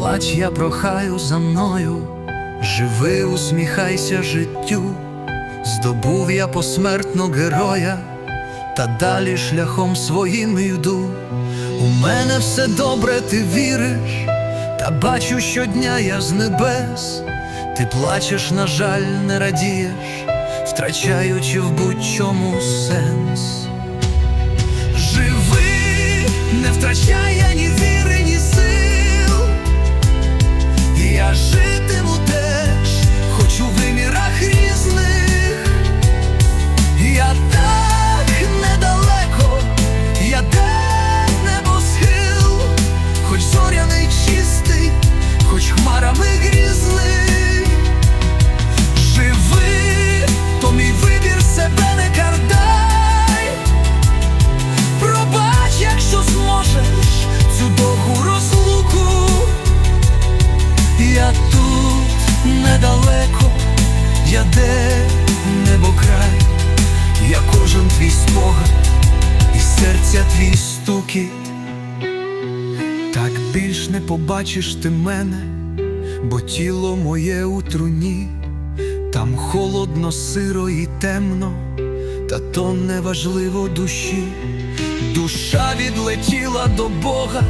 плач, я прохаю за мною, живи, усміхайся життю, здобув я посмертно героя, та далі шляхом своїм йду. У мене все добре, ти віриш, та бачу щодня я з небес. Ти плачеш, на жаль, не радієш, втрачаючи в будь-чому сенс. Я де небокрай, я кожен твій спогад і серця твій стукіт. Так більш не побачиш ти мене, бо тіло моє у труні, там холодно, сиро і темно, та то не важливо душі. Душа відлетіла до Бога,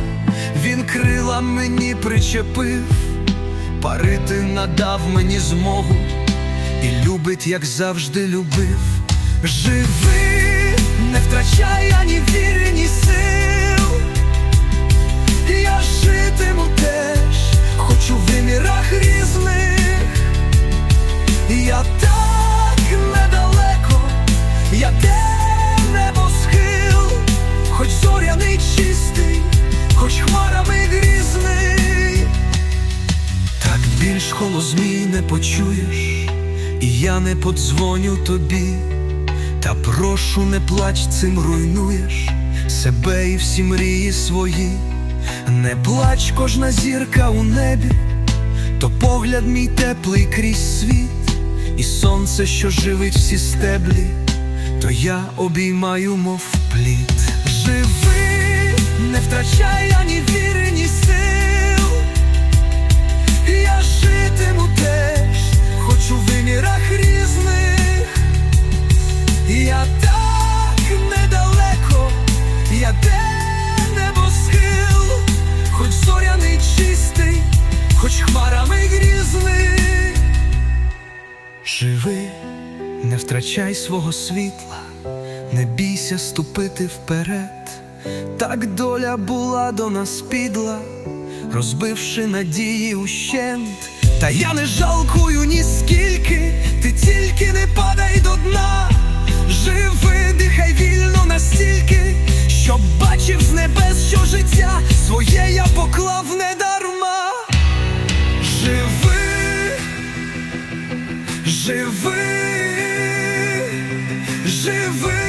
він крила мені причепив, парити надав мені змогу і любить, як завжди любив. Живи, не втрачай ані віри, ні сил. Я житиму теж, хоч у вимірах різних. Я так недалеко, я де небосхил, хоч зоряний чистий, хоч хмарами грізний. Так більш холозмій не почуєш, і я не подзвоню тобі. Та прошу, не плач, цим руйнуєш себе і всі мрії свої. Не плач, кожна зірка у небі, то погляд мій теплий крізь світ, і сонце, що живить всі стеблі, то я обіймаю, мов плід. Живи, не втрачай Живи, не втрачай свого світла, не бійся ступити вперед. Так доля була до нас підла, розбивши надії ущент. Та я не жалкую ніскільки, ти тільки не падай до дна. Живи, дихай вільно настільки, живи, живи.